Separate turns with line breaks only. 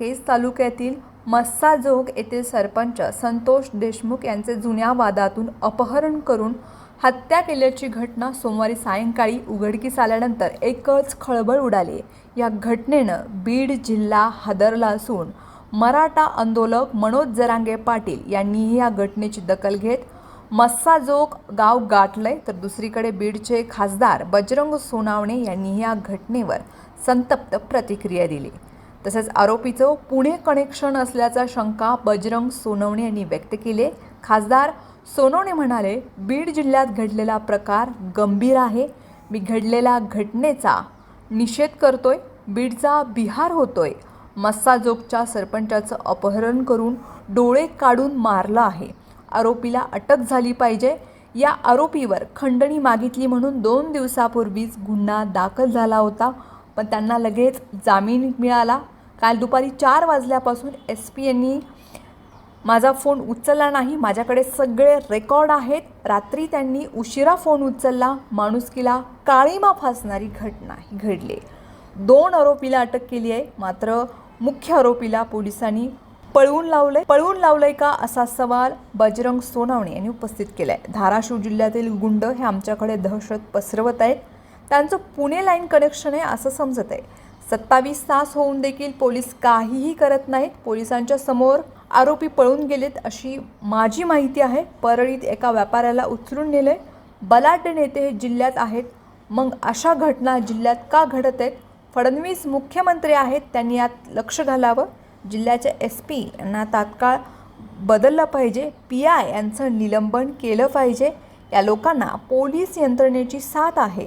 केज तालुक्यातील मस्साजोग येथील सरपंच संतोष देशमुख यांचे जुन्या वादातून अपहरण करून हत्या केल्याची घटना सोमवारी सायंकाळी उघडकीस आल्यानंतर एकच खळबळ उडाली. या घटनेनं बीड जिल्हा हादरला असून मराठा आंदोलक मनोज जरांगे पाटील यांनीही या घटनेची दखल घेत मस्साजोग गाव गाठलंय. तर दुसरीकडे बीडचे खासदार बजरंग सोनावणे यांनीही या घटनेवर संतप्त प्रतिक्रिया दिली. तसेच आरोपीचं पुणे कनेक्शन असल्याचा शंका बजरंग सोनवणे यांनी व्यक्त केले खासदार सोनवणे म्हणाले बीड जिल्ह्यात घडलेला प्रकार गंभीर आहे. मी घडलेल्या घटनेचा निषेध करतोय बीडचा बिहार होतोय. मस्साजोगच्या सरपंचाचं अपहरण करून डोळे काढून मारलं आहे. आरोपीला अटक झाली पाहिजे. या आरोपीवर खंडणी मागितली म्हणून दोन दिवसापूर्वीच गुन्हा दाखल झाला होता. पण त्यांना लगेच जामीन मिळाला. काल दुपारी चार वाजल्यापासून एस पी यांनी माझा फोन उचलला नाही. माझ्याकडे सगळे रेकॉर्ड आहेत. रात्री त्यांनी उशिरा फोन उचलला. माणुसकीला काळीमा फासणारी घटना ही घडली. दोन आरोपीला अटक केली आहे. मात्र मुख्य आरोपीला पोलिसांनी पळवून लावलंय. पळवून लावलंय का असा सवाल बजरंग सोनावणे यांनी उपस्थित केला आहे धाराशिव जिल्ह्यातील गुंड हे आमच्याकडे दहशत पसरवत आहेत. त्यांचं पुणे लाईन कनेक्शन आहे असं समजत आहे. सत्तावीस तास होऊन देखील पोलीस काहीही करत नाहीत. पोलिसांच्या समोर आरोपी पळून गेलेत अशी माझी माहिती आहे. परळीत एका व्यापाऱ्याला उचलून नेले बलाढ्य नेते हे जिल्ह्यात आहेत. मग अशा घटना जिल्ह्यात का घडत आहेत? फडणवीस मुख्यमंत्री आहेत त्यांनी यात लक्ष घालावं. जिल्ह्याच्या एस पी यांना तात्काळ बदललं पाहिजे. पी आय यांचं निलंबन केलं पाहिजे. या लोकांना पोलीस यंत्रणेची साथ आहे.